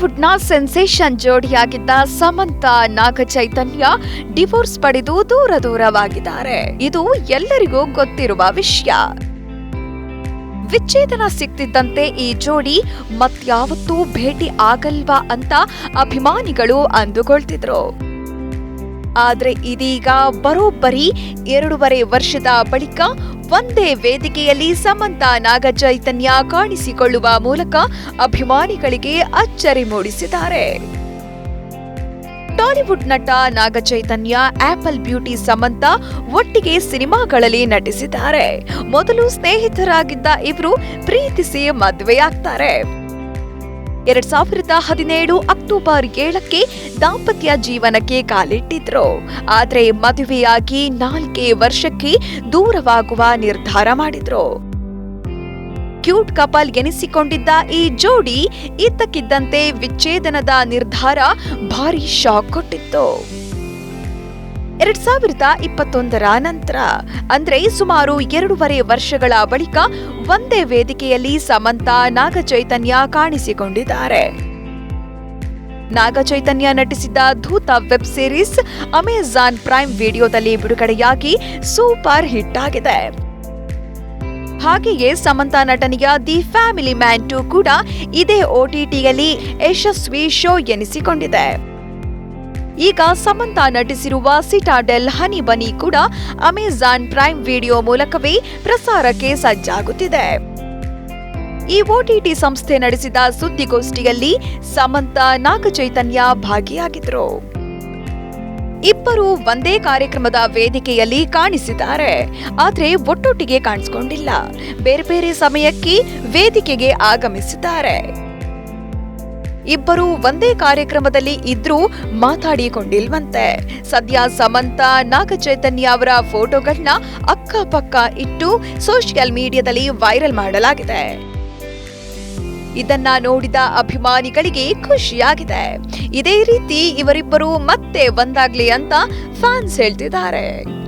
ಟಾಲಿವುಡ್ನ sensation ಜೋಡಿಯಾಗಿದ್ದ Samantha ನಾಗ ಚೈತನ್ಯ divorce ಪಡೆದು ದೂರ ದೂರವಾಗಿದ್ದಾರೆ. ಇದು ಎಲ್ಲರಿಗೂ ಗೊತ್ತಿರುವ ವಿಷಯ. ವಿಚ್ಛೇದನ ಸಿಕ್ತಿದ್ದಂತೆ ಈ ಜೋಡಿ ಮತ್ಯಾವತ್ತೂ ಭೇಟಿ ಆಗಲ್ವಾ ಅಂತ ಅಭಿಮಾನಿಗಳು ಅಂದುಕೊಳ್ತಿದ್ರು. ಆದ್ರೆ ಇದೀಗ ಬರೋಬ್ಬರಿ ಎರಡೂವರೆ ವರ್ಷದ ಬಳಿಕ ಒಂದೇ ವೇದಿಕೆಯಲ್ಲಿ ಸಮಂತ ನಾಗ ಚೈತನ್ಯ ಕಾಣಿಸಿಕೊಳ್ಳುವ ಮೂಲಕ ಅಭಿಮಾನಿಗಳಿಗೆ ಅಚ್ಚರಿ ಮೂಡಿಸಿದ್ದಾರೆ. ಟಾಲಿವುಡ್ ನಟ ನಾಗ ಚೈತನ್ಯ ಆಪಲ್ ಬ್ಯೂಟಿ ಸಮಂತ ಒಟ್ಟಿಗೆ ಸಿನಿಮಾಗಳಲ್ಲಿ ನಟಿಸಿದ್ದಾರೆ. ಮೊದಲು ಸ್ನೇಹಿತರಾಗಿದ್ದ ಇವರು ಪ್ರೀತಿಸಿ ಮದುವೆಯಾಗ್ತಾರೆ. ಎರಡ್ ಸಾವಿರದ ಹದಿನೇಳು ಅಕ್ಟೋಬರ್ ಏಳಕ್ಕೆ ದಾಂಪತ್ಯ ಜೀವನಕ್ಕೆ ಕಾಲಿಟ್ಟಿದ್ರು. ಆದ್ರೆ ಮದುವೆಯಾಗಿ ನಾಲ್ಕೇ ವರ್ಷಕ್ಕೆ ದೂರವಾಗುವ ನಿರ್ಧಾರ ಮಾಡಿದ್ರು. ಕ್ಯೂಟ್ ಕಪಲ್ ಎನಿಸಿಕೊಂಡಿದ್ದ ಈ ಜೋಡಿ ಇದ್ದಕ್ಕಿದ್ದಂತೆ ವಿಚ್ಛೇದನದ ನಿರ್ಧಾರ ಭಾರಿ ಶಾಕ್ ಕೊಟ್ಟಿತ್ತು. ಎರಡ್ ಸಾವಿರದ ಇಪ್ಪತ್ತೊಂದರ ನಂತರ, ಅಂದ್ರೆ ಸುಮಾರು ಎರಡೂವರೆ ವರ್ಷಗಳ ಬಳಿಕ ಒಂದೇ ವೇದಿಕೆಯಲ್ಲಿ ಸಮಂತ ನಾಗಚೈತನ್ಯ ಕಾಣಿಸಿಕೊಂಡಿದ್ದಾರೆ. ನಾಗಚೈತನ್ಯ ನಟಿಸಿದ್ದ ನಟಿಸಿದ ಧೂತ ವೆಬ್ ಸೀರೀಸ್ ಅಮೆಜಾನ್ ಪ್ರೈಮ್ ವಿಡಿಯೋದಲ್ಲಿ ಬಿಡುಗಡೆಯಾಗಿ ಸೂಪರ್ ಹಿಟ್ ಆಗಿದೆ. ಹಾಗೆಯೇ ಸಮಂತ ನಟನೆಯ ದಿ ಫ್ಯಾಮಿಲಿ ಮ್ಯಾನ್ ಟು ಕೂಡ ಇದೇ ಓಟಿಟಿಯಲ್ಲಿ ಯಶಸ್ವಿ ಶೋ ಎನಿಸಿಕೊಂಡಿದೆ. ಈಗ ಸಮಂತಾ ನಟಿಸಿರುವ ಸಿಟಾಡೆಲ್ ಹನಿ ಬನಿ ಕೂಡ ಅಮೆಜಾನ್ ಪ್ರೈಮ್ ವಿಡಿಯೋ ಮೂಲಕವೇ ಪ್ರಸಾರಕ್ಕೆ ಸಜ್ಜಾಗುತ್ತಿದೆ. ಈ ಓಟಿಟಿ ಸಂಸ್ಥೆ ನಡೆಸಿದ ಸುದ್ದಿಗೋಷ್ಠಿಯಲ್ಲಿ ಸಮಂತ ನಾಗಚೈತನ್ಯ ಭಾಗಿಯಾಗಿದ್ರು ಇಬ್ಬರು ಒಂದೇ ಕಾರ್ಯಕ್ರಮದ ವೇದಿಕೆಯಲ್ಲಿ ಕಾಣಿಸಿದ್ದಾರೆ. ಆದರೆ ಒಟ್ಟೊಟ್ಟಿಗೆ ಕಾಣಿಸಿಕೊಂಡಿಲ್ಲ. ಬೇರೆ ಬೇರೆ ಸಮಯಕ್ಕೆ ವೇದಿಕೆಗೆ ಆಗಮಿಸಿದ್ದಾರೆ. ಇಬ್ಬರು ಒಂದೇ ಕಾರ್ಯಕ್ರಮದಲ್ಲಿ ಇದ್ರೂ ಮಾತಾಡಿಕೊಂಡಿಲ್ವಂತೆ. ಸದ್ಯ ಸಮಂತ, ನಾಗಚೈತನ್ಯ ಅವರ ಫೋಟೋಗಳನ್ನ ಅಕ್ಕಪಕ್ಕ ಇಟ್ಟು ಸೋಷಿಯಲ್ ಮೀಡಿಯಾದಲ್ಲಿ ವೈರಲ್ ಮಾಡಲಾಗಿದೆ. ಇದನ್ನ ನೋಡಿದ ಅಭಿಮಾನಿಗಳಿಗೆ ಖುಷಿಯಾಗಿದೆ. ಇದೇ ರೀತಿ ಇವರಿಬ್ಬರು ಮತ್ತೆ ಒಂದಾಗ್ಲಿ ಅಂತ ಫ್ಯಾನ್ಸ್ ಹೇಳ್ತಿದ್ದಾರೆ.